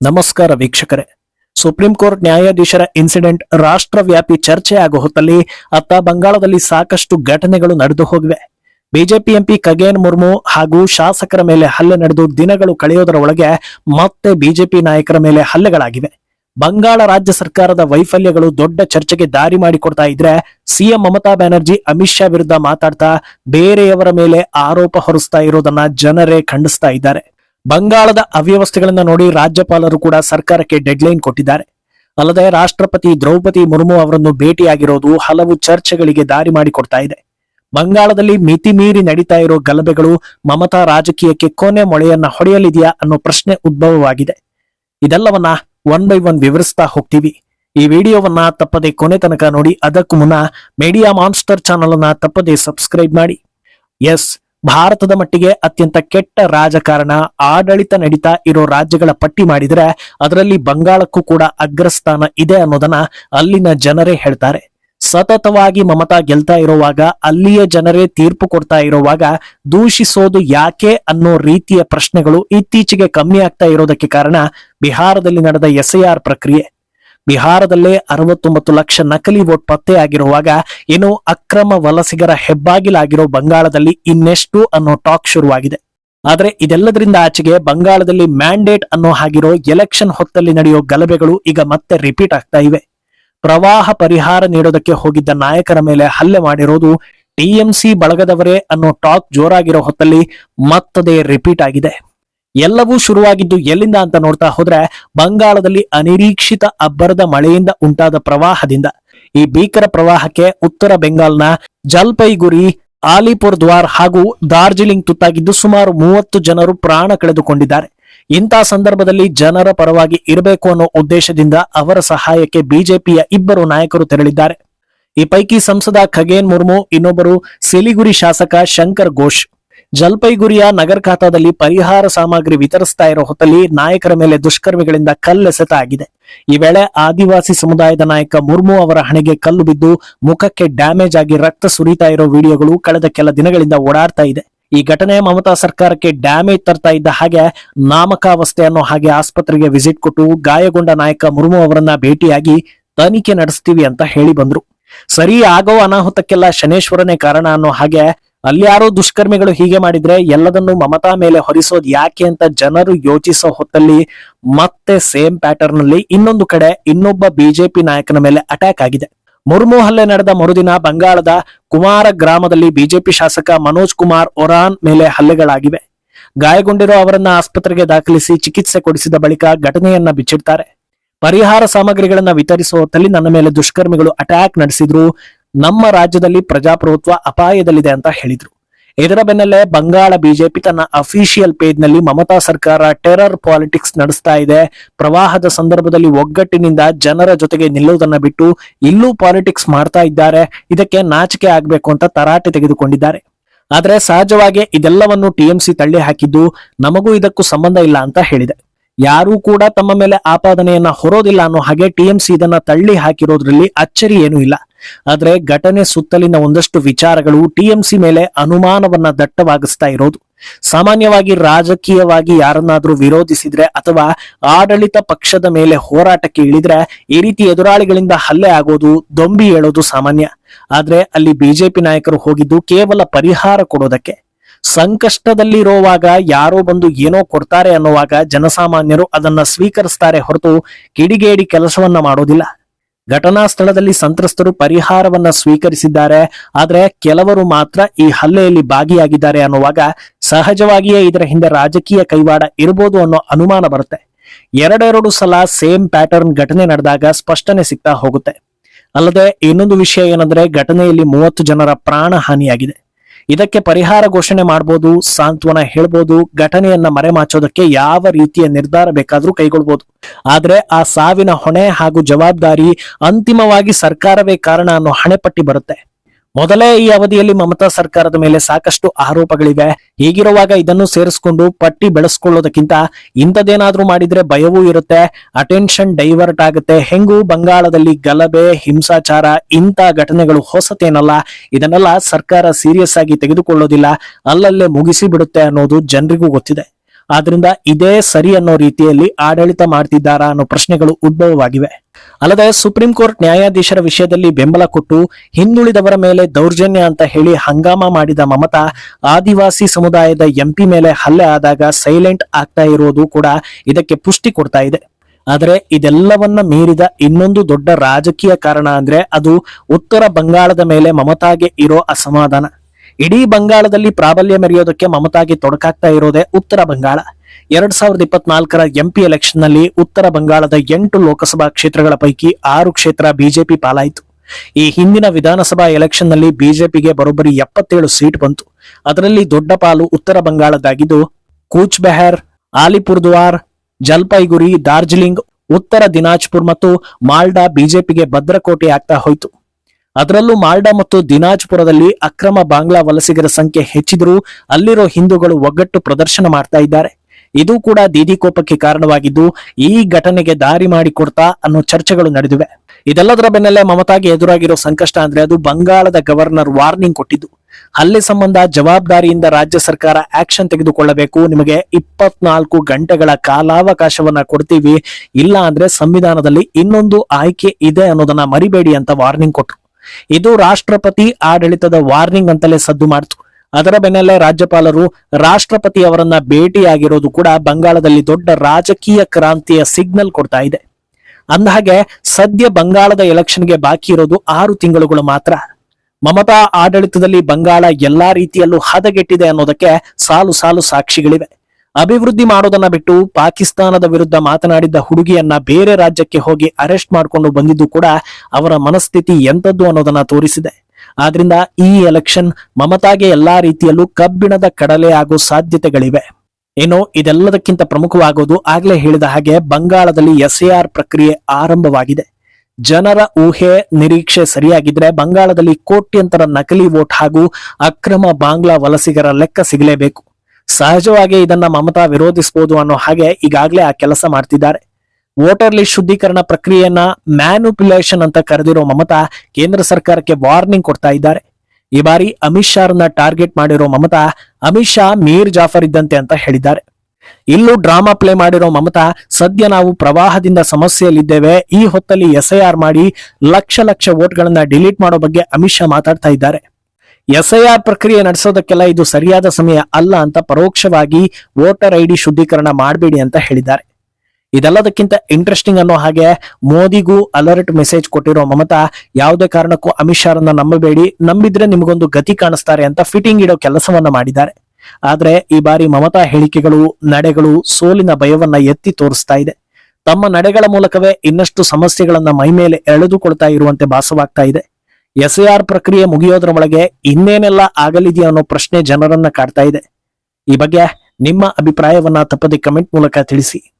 ನಮಸ್ಕಾರ ವೀಕ್ಷಕರೇ. Supreme court ನ್ಯಾಯಾಧೀಶರ ಇನ್ಸಿಡೆಂಟ್ ರಾಷ್ಟ್ರವ್ಯಾಪಿ ಚರ್ಚೆ ಆಗೋ ಹೊತ್ತಲ್ಲಿ ಅತ್ತ ಬಂಗಾಳದಲ್ಲಿ ಸಾಕಷ್ಟು ಘಟನೆಗಳು ನಡೆದು ಹೋಗಿವೆ. ಬಿಜೆಪಿ ಎಂಪಿ ಕಗೇನ್ ಮುರ್ಮು ಹಾಗೂ ಶಾಸಕರ ಮೇಲೆ ಹಲ್ಲೆ ನಡೆದು ದಿನಗಳು ಕಳೆಯೋದರ ಒಳಗೆ ಮತ್ತೆ ಬಿಜೆಪಿ ನಾಯಕರ ಮೇಲೆ ಹಲ್ಲೆಗಳಾಗಿವೆ. ಬಂಗಾಳ ರಾಜ್ಯ ಸರ್ಕಾರದ ವೈಫಲ್ಯಗಳು ದೊಡ್ಡ ಚರ್ಚೆಗೆ ದಾರಿ ಮಾಡಿಕೊಡ್ತಾ ಇದ್ರೆ ಸಿಎಂ ಮಮತಾ ಬ್ಯಾನರ್ಜಿ ಅಮಿತ್ ಶಾ ವಿರುದ್ಧ ಮಾತಾಡ್ತಾ ಬೇರೆಯವರ ಮೇಲೆ ಆರೋಪ ಹೊರಿಸ್ತಾ ಇರೋದನ್ನ ಜನರೇ ಖಂಡಿಸ್ತಾ ಇದ್ದಾರೆ. ಬಂಗಾಳದ ಅವ್ಯವಸ್ಥೆಗಳನ್ನು ನೋಡಿ ರಾಜ್ಯಪಾಲರು ಕೂಡ ಸರ್ಕಾರಕ್ಕೆ ಡೆಡ್ಲೈನ್ ಕೊಟ್ಟಿದ್ದಾರೆ. ಅಲ್ಲದೆ ರಾಷ್ಟ್ರಪತಿ ದ್ರೌಪದಿ ಮುರ್ಮು ಅವರನ್ನು ಭೇಟಿಯಾಗಿರೋದು ಹಲವು ಚರ್ಚೆಗಳಿಗೆ ದಾರಿ ಮಾಡಿಕೊಡ್ತಾ ಇದೆ. ಬಂಗಾಳದಲ್ಲಿ ಮಿತಿ ಮೀರಿ ನಡೀತಾ ಇರೋ ಗಲಭೆಗಳು ಮಮತಾ ರಾಜಕೀಯಕ್ಕೆ ಕೊನೆ ಮೊಳೆಯನ್ನ ಹೊಡೆಯಲಿದೆಯಾ ಅನ್ನೋ ಪ್ರಶ್ನೆ ಉದ್ಭವವಾಗಿದೆ. ಇದೆಲ್ಲವನ್ನ ಒನ್ ಬೈ ಒನ್ ವಿವರಿಸ್ತಾ ಹೋಗ್ತೀವಿ. ಈ ವಿಡಿಯೋವನ್ನ ತಪ್ಪದೆ ಕೊನೆ ತನಕ ನೋಡಿ ಅದಕ್ಕೂ ಮುನ್ನ ಮೀಡಿಯಾ ಮಾನ್ಸ್ಟರ್ ಚಾನಲ್ ಅನ್ನ ತಪ್ಪದೆ ಸಬ್ಸ್ಕ್ರೈಬ್ ಮಾಡಿ. ಎಸ್ ಭಾರತದ ಮಟ್ಟಿಗೆ ಅತ್ಯಂತ ಕೆಟ್ಟ ರಾಜಕಾರಣ, ಆಡಳಿತ ನಡೀತಾ ಇರೋ ರಾಜ್ಯಗಳ ಪಟ್ಟಿ ಮಾಡಿದರೆ ಅದರಲ್ಲಿ ಬಂಗಾಳಕ್ಕೂ ಕೂಡ ಅಗ್ರಸ್ಥಾನ ಇದೆ ಅನ್ನೋದನ್ನ ಅಲ್ಲಿನ ಜನರೇ ಹೇಳ್ತಾರೆ. ಸತತವಾಗಿ ಮಮತಾ ಗೆಲ್ತಾ ಇರುವಾಗ, ಅಲ್ಲಿಯ ಜನರೇ ತೀರ್ಪು ಕೊಡ್ತಾ ಇರುವಾಗ ದೂಷಿಸೋದು ಯಾಕೆ ಅನ್ನೋ ರೀತಿಯ ಪ್ರಶ್ನೆಗಳು ಇತ್ತೀಚೆಗೆ ಕಮ್ಮಿ ಆಗ್ತಾ ಇರೋದಕ್ಕೆ ಕಾರಣ ಬಿಹಾರದಲ್ಲಿ ನಡೆದ ಎಸ್ಐಆರ್ ಪ್ರಕ್ರಿಯೆ. ಬಿಹಾರದಲ್ಲೇ ಅರವತ್ತೊಂಬತ್ತು ಲಕ್ಷ ನಕಲಿ ವೋಟ್ ಪತ್ತೆಯಾಗಿರುವಾಗ ಇನ್ನು ಅಕ್ರಮ ವಲಸಿಗರ ಹೆಬ್ಬಾಗಿಲಾಗಿರೋ ಬಂಗಾಳದಲ್ಲಿ ಇನ್ನೆಷ್ಟು ಅನ್ನೋ ಟಾಕ್ ಶುರುವಾಗಿದೆ. ಆದರೆ ಇದೆಲ್ಲದರಿಂದ ಆಚೆಗೆ ಬಂಗಾಳದಲ್ಲಿ ಮ್ಯಾಂಡೇಟ್ ಅನ್ನೋ ಹಾಗಿರೋ ಎಲೆಕ್ಷನ್ ಹೊತ್ತಲ್ಲಿ ನಡೆಯೋ ಗಲಭೆಗಳು ಈಗ ಮತ್ತೆ ರಿಪೀಟ್ ಆಗ್ತಾ ಇವೆ. ಪ್ರವಾಹ ಪರಿಹಾರ ನೀಡೋದಕ್ಕೆ ಹೋಗಿದ್ದ ನಾಯಕರ ಮೇಲೆ ಹಲ್ಲೆ ಮಾಡಿರೋದು ಟಿಎಂಸಿ ಬಳಗದವರೇ ಅನ್ನೋ ಟಾಕ್ ಜೋರಾಗಿರೋ ಹೊತ್ತಲ್ಲಿ ಮತ್ತದೇ ರಿಪೀಟ್ ಆಗಿದೆ. ಎಲ್ಲವೂ ಶುರುವಾಗಿದ್ದು ಎಲ್ಲಿಂದ ಅಂತ ನೋಡ್ತಾ ಹೋದ್ರೆ ಬಂಗಾಳದಲ್ಲಿ ಅನಿರೀಕ್ಷಿತ ಅಬ್ಬರದ ಮಳೆಯಿಂದ ಉಂಟಾದ ಪ್ರವಾಹದಿಂದ. ಈ ಭೀಕರ ಪ್ರವಾಹಕ್ಕೆ ಉತ್ತರ ಬೆಂಗಾಲ್ನ ಜಲ್ಪೈಗುರಿ, ಆಲಿಪುರ್ ದ್ವಾರ್ ಹಾಗೂ ಡಾರ್ಜಿಲಿಂಗ್ ತುತ್ತಾಗಿದ್ದು ಸುಮಾರು ಮೂವತ್ತು ಜನರು ಪ್ರಾಣ ಕಳೆದುಕೊಂಡಿದ್ದಾರೆ. ಇಂಥ ಸಂದರ್ಭದಲ್ಲಿ ಜನರ ಪರವಾಗಿ ಇರಬೇಕು ಅನ್ನೋ ಉದ್ದೇಶದಿಂದ ಅವರ ಸಹಾಯಕ್ಕೆ ಬಿಜೆಪಿಯ ಇಬ್ಬರು ನಾಯಕರು ತೆರಳಿದ್ದಾರೆ. ಈ ಪೈಕಿ ಸಂಸದ ಖಗೇನ್ ಮುರ್ಮು, ಇನ್ನೊಬ್ಬರು ಸಿಲಿಗುರಿ ಶಾಸಕ ಶಂಕರ್ ಘೋಷ್. ಜಲ್ಪೈಗುರಿಯ ನಗರ ಖಾತಾದಲ್ಲಿ ಪರಿಹಾರ ಸಾಮಗ್ರಿ ವಿತರಿಸ್ತಾ ಇರೋ ಹೊತ್ತಲ್ಲಿ ನಾಯಕರ ಮೇಲೆ ದುಷ್ಕರ್ಮಿಗಳಿಂದ ಕಲ್ಲೆಸೆತ ಆಗಿದೆ ಈ ವೇಳೆ ಆದಿವಾಸಿ ಸಮುದಾಯದ ನಾಯಕ ಮುರ್ಮು ಅವರ ಹಣೆಗೆ ಕಲ್ಲು ಬಿದ್ದು ಮುಖಕ್ಕೆ ಡ್ಯಾಮೇಜ್ ಆಗಿ ರಕ್ತ ಸುರಿತಾ ಇರೋ ವಿಡಿಯೋಗಳು ಕಳೆದ ಕೆಲ ದಿನಗಳಿಂದ ಓಡಾಡ್ತಾ ಇದೆ. ಈ ಘಟನೆ ಮಮತಾ ಸರ್ಕಾರಕ್ಕೆ ಡ್ಯಾಮೇಜ್ ತರ್ತಾ ಇದ್ದ ಹಾಗೆ ನಾಮಕಾವಸ್ಥೆ ಅನ್ನೋ ಹಾಗೆ ಆಸ್ಪತ್ರೆಗೆ ವಿಸಿಟ್ ಕೊಟ್ಟು ಗಾಯಗೊಂಡ ನಾಯಕ ಮುರ್ಮು ಅವರನ್ನ ಭೇಟಿಯಾಗಿ ತನಿಖೆ ನಡೆಸ್ತೀವಿ ಅಂತ ಹೇಳಿ ಬಂದ್ರು. ಸರಿ ಆಗೋ ಅನಾಹುತಕ್ಕೆಲ್ಲ ಶನೇಶ್ವರನೇ ಕಾರಣ ಅನ್ನೋ ಹಾಗೆ ಅಲ್ಯಾರೋ ದುಷ್ಕರ್ಮಿಗಳು ಹೀಗೆ ಮಾಡಿದ್ರೆ ಎಲ್ಲದನ್ನು ಮಮತಾ ಮೇಲೆ ಹೊರಿಸೋದ್ ಯಾಕೆ ಅಂತ ಜನರು ಯೋಚಿಸೋ ಹೊತ್ತಲ್ಲಿ ಮತ್ತೆ ಸೇಮ್ ಪ್ಯಾಟರ್ನ್ ಅಲ್ಲಿ ಇನ್ನೊಂದು ಕಡೆ ಇನ್ನೊಬ್ಬ ಬಿಜೆಪಿ ನಾಯಕನ ಮೇಲೆ ಅಟ್ಯಾಕ್ ಆಗಿದೆ. ಮುರ್ಮು ಹಲ್ಲೆ ನಡೆದ ಮರುದಿನ ಬಂಗಾಳದ ಕುಮಾರ ಗ್ರಾಮದಲ್ಲಿ ಬಿಜೆಪಿ ಶಾಸಕ ಮನೋಜ್ ಕುಮಾರ್ ಒರಾನ್ ಮೇಲೆ ಹಲ್ಲೆಗಳಾಗಿವೆ. ಗಾಯಗೊಂಡಿರೋ ಅವರನ್ನ ಆಸ್ಪತ್ರೆಗೆ ದಾಖಲಿಸಿ ಚಿಕಿತ್ಸೆ ಕೊಡಿಸಿದ ಬಳಿಕ ಘಟನೆಯನ್ನ ಬಿಚ್ಚಿಡ್ತಾರೆ. ಪರಿಹಾರ ಸಾಮಗ್ರಿಗಳನ್ನ ವಿತರಿಸುವ ಹೊತ್ತಲ್ಲಿ ನನ್ನ ಮೇಲೆ ದುಷ್ಕರ್ಮಿಗಳು ಅಟ್ಯಾಕ್ ನಡೆಸಿದ್ರು. ನಮ್ಮ ರಾಜ್ಯದಲ್ಲಿ ಪ್ರಜಾಪ್ರಭುತ್ವ ಅಪಾಯದಲ್ಲಿದೆ ಅಂತ ಹೇಳಿದ್ರು. ಇದರ ಬೆನ್ನಲ್ಲೇ ಬಂಗಾಳ ಬಿಜೆಪಿ ತನ್ನ ಅಫಿಷಿಯಲ್ ಪೇಜ್ನಲ್ಲಿ ಮಮತಾ ಸರ್ಕಾರ ಟೆರರ್ ಪಾಲಿಟಿಕ್ಸ್ ನಡೆಸ್ತಾ ಇದೆ. ಪ್ರವಾಹದ ಸಂದರ್ಭದಲ್ಲಿ ಒಗ್ಗಟ್ಟಿನಿಂದ ಜನರ ಜೊತೆಗೆ ನಿಲ್ಲುವುದನ್ನ ಬಿಟ್ಟು ಇಲ್ಲೂ ಪಾಲಿಟಿಕ್ಸ್ ಮಾಡ್ತಾ ಇದ್ದಾರೆ. ಇದಕ್ಕೆ ನಾಚಿಕೆ ಆಗ್ಬೇಕು ಅಂತ ತರಾಟೆ ತೆಗೆದುಕೊಂಡಿದ್ದಾರೆ. ಆದರೆ ಸಹಜವಾಗಿ ಇದೆಲ್ಲವನ್ನು ಟಿಎಂಸಿ ತಳ್ಳಿ ಹಾಕಿದ್ದು ನಮಗೂ ಇದಕ್ಕೂ ಸಂಬಂಧ ಇಲ್ಲ ಅಂತ ಹೇಳಿದೆ. ಯಾರೂ ಕೂಡ ತಮ್ಮ ಮೇಲೆ ಆಪಾದನೆಯನ್ನ ಹೊರೋದಿಲ್ಲ ಅನ್ನೋ ಹಾಗೆ ಟಿಎಂಸಿ ಇದನ್ನ ತಳ್ಳಿ ಹಾಕಿರೋದ್ರಲ್ಲಿ ಅಚ್ಚರಿ ಏನೂ ಇಲ್ಲ. ಆದ್ರೆ ಘಟನೆ ಸುತ್ತಲಿನ ಒಂದಷ್ಟು ವಿಚಾರಗಳು ಟಿಎಂಸಿ ಮೇಲೆ ಅನುಮಾನವನ್ನ ದಟ್ಟವಾಗಿಸ್ತಾ ಇರೋದು. ಸಾಮಾನ್ಯವಾಗಿ ರಾಜಕೀಯವಾಗಿ ಯಾರನ್ನಾದ್ರೂ ವಿರೋಧಿಸಿದ್ರೆ ಅಥವಾ ಆಡಳಿತ ಪಕ್ಷದ ಮೇಲೆ ಹೋರಾಟಕ್ಕೆ ಇಳಿದ್ರೆ ಈ ರೀತಿ ಎದುರಾಳಿಗಳಿಂದ ಹಲ್ಲೆ ಆಗೋದು ದೊಂಬಿ ಹೇಳೋದು ಸಾಮಾನ್ಯ. ಆದ್ರೆ ಅಲ್ಲಿ ಬಿಜೆಪಿ ನಾಯಕರು ಹೋಗಿದ್ದು ಕೇವಲ ಪರಿಹಾರ ಕೊಡೋದಕ್ಕೆ. ಸಂಕಷ್ಟದಲ್ಲಿರುವಾಗ ಯಾರೋ ಬಂದು ಏನೋ ಕೊಡ್ತಾರೆ ಅನ್ನುವಾಗ ಜನಸಾಮಾನ್ಯರು ಅದನ್ನ ಸ್ವೀಕರಿಸ್ತಾರೆ ಹೊರತು ಕಿಡಿಗೇಡಿ ಕೆಲಸವನ್ನ ಮಾಡೋದಿಲ್ಲ. ಘಟನಾ ಸ್ಥಳದಲ್ಲಿ ಸಂತ್ರಸ್ತರು ಪರಿಹಾರವನ್ನ ಸ್ವೀಕರಿಸಿದ್ದಾರೆ. ಆದರೆ ಕೆಲವರು ಮಾತ್ರ ಈ ಹಲ್ಲೆಯಲ್ಲಿ ಭಾಗಿಯಾಗಿದ್ದಾರೆ ಅನ್ನುವಾಗ ಸಹಜವಾಗಿಯೇ ಇದರ ಹಿಂದೆ ರಾಜಕೀಯ ಕೈವಾಡ ಇರಬಹುದು ಅನ್ನೋ ಅನುಮಾನ ಬರುತ್ತೆ. ಎರಡೆರಡು ಸಲ ಸೇಮ್ ಪ್ಯಾಟರ್ನ್ ಘಟನೆ ನಡೆದಾಗ ಸ್ಪಷ್ಟನೆ ಸಿಗ್ತಾ ಹೋಗುತ್ತೆ. ಅಲ್ಲದೆ ಇನ್ನೊಂದು ವಿಷಯ ಏನಂದ್ರೆ ಘಟನೆಯಲ್ಲಿ ಮೂವತ್ತು ಜನರ ಪ್ರಾಣ ಹಾನಿಯಾಗಿದೆ. ಇದಕ್ಕೆ ಪರಿಹಾರ ಘೋಷಣೆ ಮಾಡಬಹುದು ಸಾಂತ್ವನ ಹೇಳ್ಬೋದು, ಘಟನೆಯನ್ನ ಮರೆಮಾಚೋದಕ್ಕೆ ಯಾವ ರೀತಿಯ ನಿರ್ಧಾರ ಬೇಕಾದ್ರೂ ಕೈಗೊಳ್ಬಹುದು ಆದ್ರೆ ಆ ಸಾವಿನ ಹೊಣೆ ಹಾಗೂ ಜವಾಬ್ದಾರಿ ಅಂತಿಮವಾಗಿ ಸರ್ಕಾರವೇ ಕಾರಣ ಅನ್ನೋ ಹಣೆಪಟ್ಟಿ ಬರುತ್ತೆ. ಮೊದಲೇ ಈ ಅವಧಿಯಲ್ಲಿ ಮಮತಾ ಸರ್ಕಾರದ ಮೇಲೆ ಸಾಕಷ್ಟು ಆರೋಪಗಳಿವೆ. ಹೀಗಿರುವಾಗ ಇದನ್ನು ಸೇರಿಸಿಕೊಂಡು ಪಟ್ಟಿ ಬೆಳೆಸ್ಕೊಳ್ಳೋದಕ್ಕಿಂತ ಇಂಥದ್ದೇನಾದ್ರೂ ಮಾಡಿದ್ರೆ ಭಯವೂ ಇರುತ್ತೆ. ಅಟೆನ್ಷನ್ ಡೈವರ್ಟ್ ಆಗುತ್ತೆ. ಹೆಂಗು ಬಂಗಾಳದಲ್ಲಿ ಗಲಭೆ, ಹಿಂಸಾಚಾರ, ಇಂಥ ಘಟನೆಗಳು ಹೊಸತೇನಲ್ಲ. ಇದನ್ನೆಲ್ಲ ಸರ್ಕಾರ ಸೀರಿಯಸ್ ಆಗಿ ತೆಗೆದುಕೊಳ್ಳೋದಿಲ್ಲ. ಅಲ್ಲಲ್ಲೇ ಮುಗಿಸಿ ಬಿಡುತ್ತೆ ಅನ್ನೋದು ಜನರಿಗೂ ಗೊತ್ತಿದೆ. ಆದ್ರಿಂದ ಇದೇ ಸರಿ ಅನ್ನೋ ರೀತಿಯಲ್ಲಿ ಆಡಳಿತ ಮಾಡ್ತಿದ್ದಾರಾ ಅನ್ನೋ ಪ್ರಶ್ನೆಗಳು ಉದ್ಭವವಾಗಿವೆ. ಅಲ್ಲದೆ ಸುಪ್ರೀಂ ಕೋರ್ಟ್ ನ್ಯಾಯಾಧೀಶರ ವಿಷಯದಲ್ಲಿ ಬೆಂಬಲ ಕೊಟ್ಟು ಹಿಂದುಳಿದವರ ಮೇಲೆ ದೌರ್ಜನ್ಯ ಅಂತ ಹೇಳಿ ಹಂಗಾಮ ಮಾಡಿದ ಮಮತಾ, ಆದಿವಾಸಿ ಸಮುದಾಯದ ಎಂಪಿ ಮೇಲೆ ಹಲ್ಲೆ ಆದಾಗ ಸೈಲೆಂಟ್ ಆಗ್ತಾ ಇರೋದು ಕೂಡ ಇದಕ್ಕೆ ಪುಷ್ಟಿ ಕೊಡ್ತಾ ಇದೆ. ಆದರೆ ಇದೆಲ್ಲವನ್ನ ಮೀರಿದ ಇನ್ನೊಂದು ದೊಡ್ಡ ರಾಜಕೀಯ ಕಾರಣ ಅಂದ್ರೆ ಅದು ಉತ್ತರ ಬಂಗಾಳದ ಮೇಲೆ ಮಮತಾಗೆ ಇರೋ ಅಸಮಾಧಾನ. ಇಡೀ ಬಂಗಾಳದಲ್ಲಿ ಪ್ರಾಬಲ್ಯ ಮೆರೆಯೋದಕ್ಕೆ ಮಮತಾಗೆ ತೊಡಕಾಗ್ತಾ ಇರೋದೇ ಉತ್ತರ ಬಂಗಾಳ. ಎರಡ್ ಸಾವಿರದ ಇಪ್ಪತ್ನಾಲ್ಕರ ಎಂಪಿ ಎಲೆಕ್ಷನ್ನಲ್ಲಿ ಉತ್ತರ ಬಂಗಾಳದ ಎಂಟು ಲೋಕಸಭಾ ಕ್ಷೇತ್ರಗಳ ಪೈಕಿ ಆರು ಕ್ಷೇತ್ರ ಬಿಜೆಪಿ ಪಾಲಾಯಿತು. ಈ ಹಿಂದಿನ ವಿಧಾನಸಭಾ ಎಲೆಕ್ಷನ್ನಲ್ಲಿ ಬಿಜೆಪಿಗೆ ಬರೋಬ್ಬರಿ ಎಪ್ಪತ್ತೇಳು ಸೀಟ್ ಬಂತು. ಅದರಲ್ಲಿ ದೊಡ್ಡ ಪಾಲು ಉತ್ತರ ಬಂಗಾಳದಾಗಿದ್ದು ಕೂಚ್ ಬೆಹರ್ ಆಲಿಪುರ್ದುವಾರ್, ಜಲ್ಪೈಗುರಿ, ದಾರ್ಜಿಲಿಂಗ್, ಉತ್ತರ ದಿನಾಜ್ಪುರ್ ಮತ್ತು ಮಾಲ್ಡಾ ಬಿಜೆಪಿಗೆ ಭದ್ರಕೋಟೆ ಆಗ್ತಾ ಹೋಯಿತು. ಅದರಲ್ಲೂ ಮಾಲ್ಡಾ ಮತ್ತು ದಿನಾಜ್ಪುರದಲ್ಲಿ ಅಕ್ರಮ ಬಾಂಗ್ಲಾ ವಲಸಿಗರ ಸಂಖ್ಯೆ ಹೆಚ್ಚಿದ್ರೂ ಅಲ್ಲಿರೋ ಹಿಂದೂಗಳು ಒಗ್ಗಟ್ಟು ಪ್ರದರ್ಶನ ಮಾಡ್ತಾ ಇದ್ದಾರೆ. ಇದು ಕೂಡ ದೀದಿಕೋಪಕ್ಕೆ ಕಾರಣವಾಗಿದ್ದು ಈ ಘಟನೆಗೆ ದಾರಿ ಮಾಡಿಕೊಡ್ತಾ ಅನ್ನೋ ಚರ್ಚೆಗಳು ನಡೆದಿವೆ. ಇದೆಲ್ಲದರ ಬೆನ್ನಲ್ಲೇ ಮಮತಾಗೆ ಎದುರಾಗಿರೋ ಸಂಕಷ್ಟ ಅಂದ್ರೆ ಅದು ಬಂಗಾಳದ ಗವರ್ನರ್ ವಾರ್ನಿಂಗ್ ಕೊಟ್ಟಿದ್ದು. ಹಲ್ಲೆ ಸಂಬಂಧ ಜವಾಬ್ದಾರಿಯಿಂದ ರಾಜ್ಯ ಸರ್ಕಾರ ಆಕ್ಷನ್ ತೆಗೆದುಕೊಳ್ಳಬೇಕು. ನಿಮಗೆ ಇಪ್ಪತ್ನಾಲ್ಕು ಗಂಟೆಗಳ ಕಾಲಾವಕಾಶವನ್ನ ಕೊಡ್ತೀವಿ. ಇಲ್ಲ ಅಂದ್ರೆ ಸಂವಿಧಾನದಲ್ಲಿ ಇನ್ನೊಂದು ಆಯ್ಕೆ ಇದೆ ಅನ್ನೋದನ್ನ ಮರಿಬೇಡಿ ಅಂತ ವಾರ್ನಿಂಗ್ ಕೊಟ್ರು. ಇದು ರಾಷ್ಟ್ರಪತಿ ಆಡಳಿತದ ವಾರ್ನಿಂಗ್ ಅಂತಲೇ ಸದ್ದು ಮಾಡ್ತು. ಅದರ ಬೆನ್ನಲ್ಲೇ ರಾಜ್ಯಪಾಲರು ರಾಷ್ಟ್ರಪತಿ ಅವರನ್ನ ಭೇಟಿಯಾಗಿರೋದು ಕೂಡ ಬಂಗಾಳದಲ್ಲಿ ದೊಡ್ಡ ರಾಜಕೀಯ ಕ್ರಾಂತಿಯ ಸಿಗ್ನಲ್ ಕೊಡ್ತಾ ಇದೆ. ಅಂದಹಾಗೆ ಸದ್ಯ ಬಂಗಾಳದ ಎಲೆಕ್ಷನ್ಗೆ ಬಾಕಿ ಇರೋದು ಆರು ತಿಂಗಳುಗಳು ಮಾತ್ರ. ಮಮತಾ ಆಡಳಿತದಲ್ಲಿ ಬಂಗಾಳ ಎಲ್ಲಾ ರೀತಿಯಲ್ಲೂ ಹದಗೆಟ್ಟಿದೆ ಅನ್ನೋದಕ್ಕೆ ಸಾಲು ಸಾಲು ಸಾಕ್ಷಿಗಳಿವೆ. ಅಭಿವೃದ್ಧಿ ಮಾಡೋದನ್ನ ಬಿಟ್ಟು ಪಾಕಿಸ್ತಾನದ ವಿರುದ್ಧ ಮಾತನಾಡಿದ್ದ ಹುಡುಗಿಯನ್ನ ಬೇರೆ ರಾಜ್ಯಕ್ಕೆ ಹೋಗಿ ಅರೆಸ್ಟ್ ಮಾಡಿಕೊಂಡು ಬಂದಿದ್ದು ಕೂಡ ಅವರ ಮನಸ್ಥಿತಿ ಎಂತದ್ದು ಅನ್ನೋದನ್ನ ತೋರಿಸಿದೆ. ಆದ್ರಿಂದ ಈ ಎಲೆಕ್ಷನ್ ಮಮತಾಗೆ ಎಲ್ಲಾ ರೀತಿಯಲ್ಲೂ ಕಬ್ಬಿಣದ ಕಡಲೆ ಆಗೋ ಸಾಧ್ಯತೆಗಳಿವೆ. ಏನೋ ಇದೆಲ್ಲದಕ್ಕಿಂತ ಪ್ರಮುಖವಾಗೋದು ಆಗ್ಲೇ ಹೇಳಿದ ಹಾಗೆ ಬಂಗಾಳದಲ್ಲಿ ಎಸ್ಎಆರ್ ಪ್ರಕ್ರಿಯೆ ಆರಂಭವಾಗಿದೆ. ಜನರ ಊಹೆ ನಿರೀಕ್ಷೆ ಸರಿಯಾಗಿದ್ರೆ ಬಂಗಾಳದಲ್ಲಿ ಕೋಟ್ಯಂತರ ನಕಲಿ ವೋಟ್ ಹಾಗೂ ಅಕ್ರಮ ಬಾಂಗ್ಲಾ ವಲಸಿಗರ ಲೆಕ್ಕ ಸಿಗಲೇಬೇಕು. ಸಹಜವಾಗಿ ಇದನ್ನ ಮಮತಾ ವಿರೋಧಿಸಬಹುದು ಅನ್ನೋ ಹಾಗೆ ಈಗಾಗಲೇ ಆ ಕೆಲಸ ಮಾಡ್ತಿದ್ದಾರೆ. ವೋಟರ್ ಲಿಸ್ಟ್ ಶುದ್ಧೀಕರಣ ಪ್ರಕ್ರಿಯೆಯನ್ನ ಮ್ಯಾನುಪ್ಯುಲೇಷನ್ ಅಂತ ಕರೆದಿರೋ ಮಮತಾ ಕೇಂದ್ರ ಸರ್ಕಾರಕ್ಕೆ ವಾರ್ನಿಂಗ್ ಕೊಡ್ತಾ ಇದ್ದಾರೆ. ಈ ಬಾರಿ ಅಮಿತ್ ಶಾರನ್ನ ಟಾರ್ಗೆಟ್ ಮಾಡಿರೋ ಮಮತಾ, ಅಮಿತ್ ಶಾ ಮೀರ್ ಜಾಫರ್ ಇದ್ದಂತೆ ಅಂತ ಹೇಳಿದ್ದಾರೆ. ಇಲ್ಲೂ ಡ್ರಾಮಾ ಪ್ಲೇ ಮಾಡಿರೋ ಮಮತಾ, ಸದ್ಯ ನಾವು ಪ್ರವಾಹದಿಂದ ಸಮಸ್ಯೆಯಲ್ಲಿದ್ದೇವೆ, ಈ ಹೊತ್ತಲ್ಲಿ ಎಸ್ಐಆರ್ ಮಾಡಿ ಲಕ್ಷ ಲಕ್ಷ ವೋಟ್ಗಳನ್ನ ಡಿಲೀಟ್ ಮಾಡೋ ಬಗ್ಗೆ ಅಮಿತ್ ಶಾ ಮಾತಾಡ್ತಾ ಇದ್ದಾರೆ. ಎಸ್ಐಆರ್ ಪ್ರಕ್ರಿಯೆ ನಡೆಸೋದಕ್ಕೆಲ್ಲ ಇದು ಸರಿಯಾದ ಸಮಯ ಅಲ್ಲ ಅಂತ ಪರೋಕ್ಷವಾಗಿ ವೋಟರ್ ಐಡಿ ಶುದ್ಧೀಕರಣ ಮಾಡಬೇಡಿ ಅಂತ ಹೇಳಿದ್ದಾರೆ. ಇದೆಲ್ಲದಕ್ಕಿಂತ ಇಂಟ್ರೆಸ್ಟಿಂಗ್ ಅನ್ನೋ ಹಾಗೆ ಮೋದಿಗೂ ಅಲರ್ಟ್ ಮೆಸೇಜ್ ಕೊಟ್ಟಿರೋ ಮಮತಾ ಯಾವುದೇ ಕಾರಣಕ್ಕೂ ಅಮಿತ್ ನಂಬಬೇಡಿ, ನಂಬಿದ್ರೆ ನಿಮಗೊಂದು ಗತಿ ಕಾಣಿಸ್ತಾರೆ ಅಂತ ಫಿಟಿಂಗ್ ಇಡೋ ಕೆಲಸವನ್ನ ಮಾಡಿದ್ದಾರೆ. ಆದ್ರೆ ಈ ಬಾರಿ ಮಮತಾ ಹೇಳಿಕೆಗಳು, ನಡೆಗಳು ಸೋಲಿನ ಭಯವನ್ನ ಎತ್ತಿ ತೋರಿಸ್ತಾ ಇದೆ. ತಮ್ಮ ನಡೆಗಳ ಮೂಲಕವೇ ಇನ್ನಷ್ಟು ಸಮಸ್ಯೆಗಳನ್ನ ಮೈಮೇಲೆ ಎಳೆದುಕೊಳ್ತಾ ಇರುವಂತೆ ಭಾಸವಾಗ್ತಾ ಇದೆ. ಎಸ್ಎಆರ್ ಪ್ರಕ್ರಿಯೆ ಮುಗಿಯೋದ್ರ ಒಳಗೆ ಇನ್ನೇನೆಲ್ಲ ಆಗಲಿದೆಯಾ ಅನ್ನೋ ಪ್ರಶ್ನೆ ಜನರನ್ನ ಕಾಡ್ತಾ ಇದೆ. ಈ ಬಗ್ಗೆ ನಿಮ್ಮ ಅಭಿಪ್ರಾಯವನ್ನ ತಪ್ಪದೆ ಕಮೆಂಟ್ ಮೂಲಕ ತಿಳಿಸಿ.